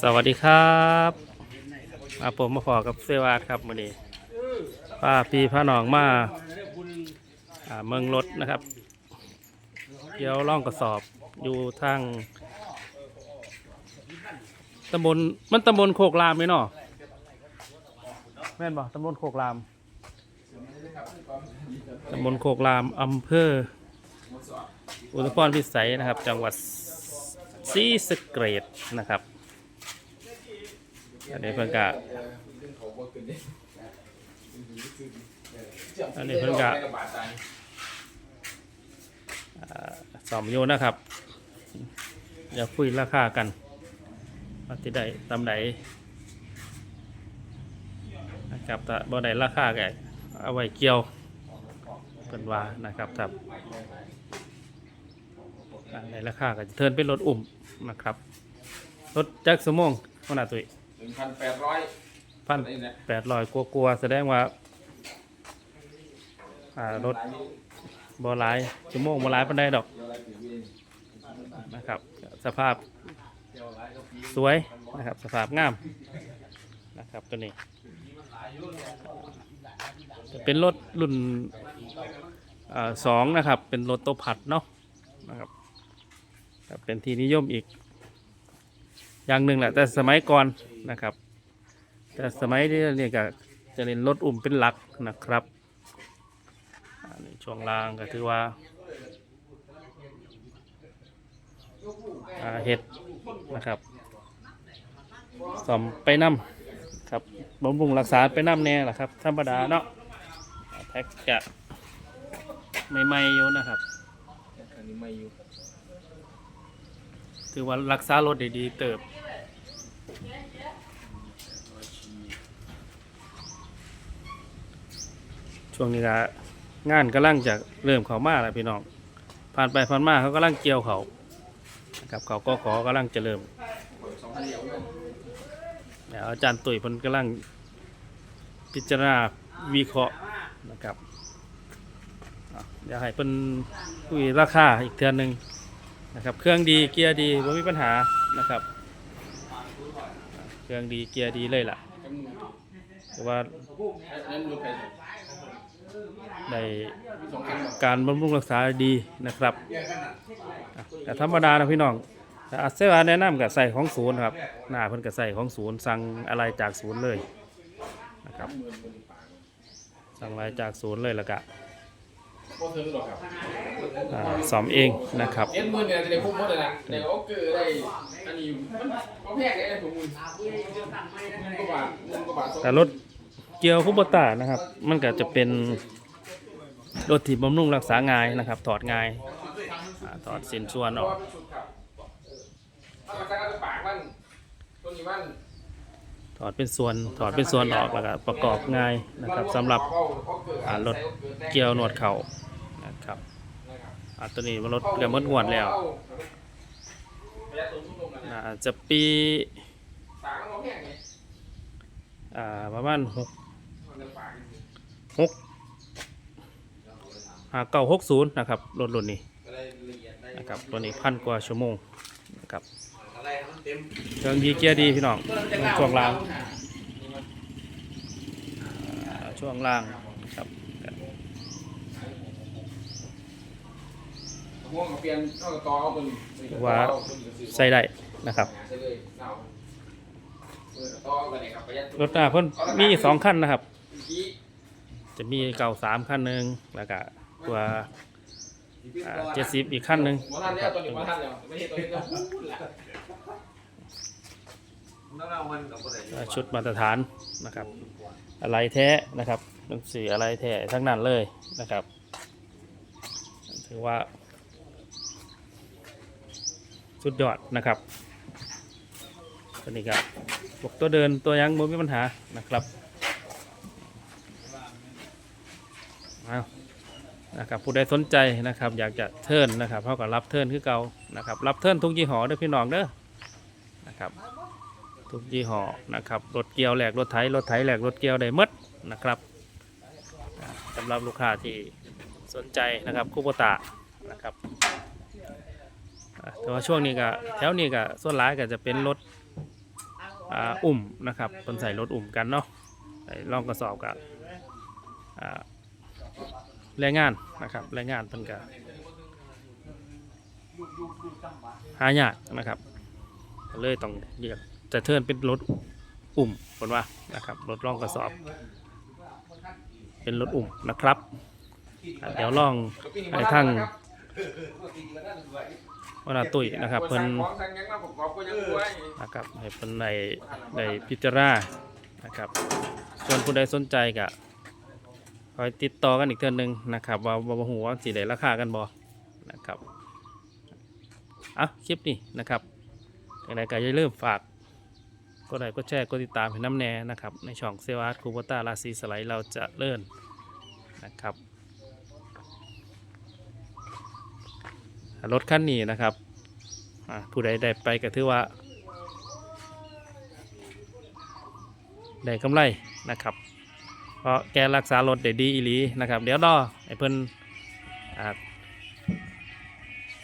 สวัสดีครับมาผมมาพอกับเซวาดครับมื่อนี้ป้าพี่พระหนองมาเมืองรถนะครับเดี๋ยวล่องกระสอบอยู่ทางตำบลมันตำบลโคกรามไหมเนาะแม่นบ่ตำบลโคกรามตำบลโคกรามอำเภออุทุพรพิสัยนะครับ จังหวัด ศรีสเกษนะครับ อันนี้เพิ่นกะอันนี้เพิ่นกะสอมอยู่นะครับอย่าคุยราคากันว่าที่ได้ตำไหนนะครับแต่บ่ได้ราคาแกเอาไว้เกี่ยวเพิ่นว่านะครับครับ อันไหนราคาก็จะเทิร์นเป็นรถอุ่มนะครับรถจักรสมงขนาดตัวหนึ่งพันแปดร้อยพันนี่นะแปดร้อยกลัวๆแสดงว่าอ่ารถบอหลายชั่วโมงบอหลายปันได้ดอกนะครับ สภาพสวยนะครับ สภาพงามนะครับตัวนี้จะเป็นรถรุ่นอ่าสองนะครับ เป็นรถโตวผัดเนาะนะครับครับ เป็นที่นิยมอีก อย่างหนึ่งแหละแต่สมัยก่อนนะครับ แต่สมัยนี้เนี่ยก็จะเล่นรถอุ่มเป็นหลักนะครับช่วงล่างก็ถือว่าเห็ดนะครับสอมไปน้ำครับบำรุงรักษาไปน้ำแน่แหละครับ ธรรมดาเนาะแพ็กจะใหม่ๆอยู่นะครับอันนี้ไม่อยู่ ถือว่ารักษารถได้ดีเติบช่วงนี้ก็งานกำลังจะเริ่มเขามาแล้วพี่น้องผ่านไปผ่านมาเขากำลังเกี่ยวเขานะครับเขาก็ขอกำลังจะเริ่มเดี๋ยวอาจารย์ตุ๋ยเพิ่นกำลังพิจารณาวิเคราะห์นะครับเดี๋ยวให้เพิ่นคุยราคาอีกเทือนหนึ่ง นะครับเครื่องดีเกียร์ดีไม่มีปัญหานะครับ เครื่องดีเกียร์ดีเลยล่ะแต่ว่านั้นรถได้การบำรุงรักษาดีนะครับแต่ธรรมดานะพี่น้องแต่อาเซวาแนะนำกับใส่ของศูนย์ครับหน้าเพิ่นกับใส่ของศูนย์สั่งอะไรจากศูนย์เลยนะครับสั่งอะไรจากศูนย์เลยล้วก็โคตรถึงหรอกครับอ่าสอมเองนะครับเอ็ดหมื่นเนี่ยจะได้คุ้มหมดเลยนะเดี๋ยวเอาเกลือได้อันนี้มันเอาแพงเลยนะถุงมือหมื่นกว่าบาทหมื่นกว่าบาทสองแต่รถเกียวคุปตานะครับ มันก็จะเป็นรถที่บำรุงรักษาง่ายนะครับ ถอดง่ายอ่าถอดสินส่วนออก ชุดครับมันมาจากกระปากมันตัวนี้มัน ถอดเป็นส่วนถอดเป็นส่วนออกแล้วก็ประกอบง่ายนะครับสำหรับ อ่ารถ เกี่ยวหนวดเข่า นะครับอ่าตัวนี้มันรถเกือบหมดงวดแล้วอ่าจะปีปากมันเอาแพงไงอ่าประมาณหกมันจะปากหกหาเก้าหกศูนย์นะครับรถรุ่นนี้อะไรละเอียดได้นะครับตัวนี้พันกว่าชั่วโมงนะครับอะไรมันเต็มเครื่องดีเกียร์ดีพี่น้องช่วงล่างอ่าช่วงล่างครับ ม่วงกับเปลี่ยนเอาต่อเอาตัวนี้ว่าใส่ได้นะครับใส่เลยเอาเออต่อกันเลยครับประหยัดรถหน้าเพิ่นมีสองคันนะครับ เมื่อกี้จะมีเก่าสามคันหนึ่งแล้วก็ตัวเจ็ดสิบอีกคันหนึ่งหมอท่านเนี่ยตัวนี้หมอท่านเนี่ยไม่ใช่ตัวนี้ก็พูดแหละอ่าชุดมาตรฐานนะครับ อะไรแท้นะครับหนังสืออะไรแท้ทั้งนั้นเลยนะครับ ถือว่า สุดยอดนะครับตัวนี้ครับพวกตัวเดินตัวยังไม่มีปัญหานะครับเอานะครับผู้ใดสนใจนะครับ อยากจะเทิร์นนะครับเขาก็รับเทิร์นคือเก่านะครับ รับเทิร์นทุกยี่ห้อเด้อพี่น้องเด้อนะครับ ทุกยี่ห้อนะครับรถเกียวแหลกรถไถรถไถแหลกรถเกียวได้มดนะครับอ่าสำหรับลูกค้าที่สนใจนะครับคูโบตานะครับ แต่ว่าช่วงนี้ก็แถวนี้ก็ส่วนหลายก็จะเป็นรถอ่าอุ่มนะครับคนใส่รถอุ่มกันเนาะลองกระสอบกับแรงงานนะครับแรงงานเพิ่นก็หายากนะครับเลยต้องเรียกจะเทินเป็นรถอุ่มคนว่านะครับรถล่องกระสอบ เป็นรถอุ่มนะครับ เดี๋ยวลองไปทาง วนาตุ้ยนะครับเพิ่นนะครับให้เพิ่นได้ได้พิจารณานะครับส่วนผู้ใดสนใจก็คอยติดต่อกันอีกเทื่อนึงนะครับ ว่าว่าบ่ฮู้ว่าสิได้ราคากันบ่นะครับอะคลิปนี้นะครับยังไงก็อย่าลืมฝากกดไลค์กดแชร์กดติดตามให้น้ำแน่นะครับ ในช่องเซวาร์คูโบต้าราศีสไลด์เราจะเลื่อนนะครับ รถคันนี้นะครับผู้ใดได้ไปก็ถือว่า ได้กำไรนะครับ เพราะแกรักษารถได้ดีอีหลีนะครับ เดี๋ยวรอไอ้เพิ่น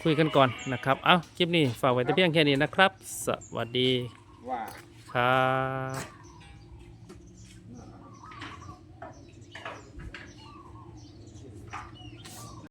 คุยกันก่อนนะครับ เอาคลิปนี้ฝากไว้แต่เพียงแค่นี้นะครับ สวัสดีครับ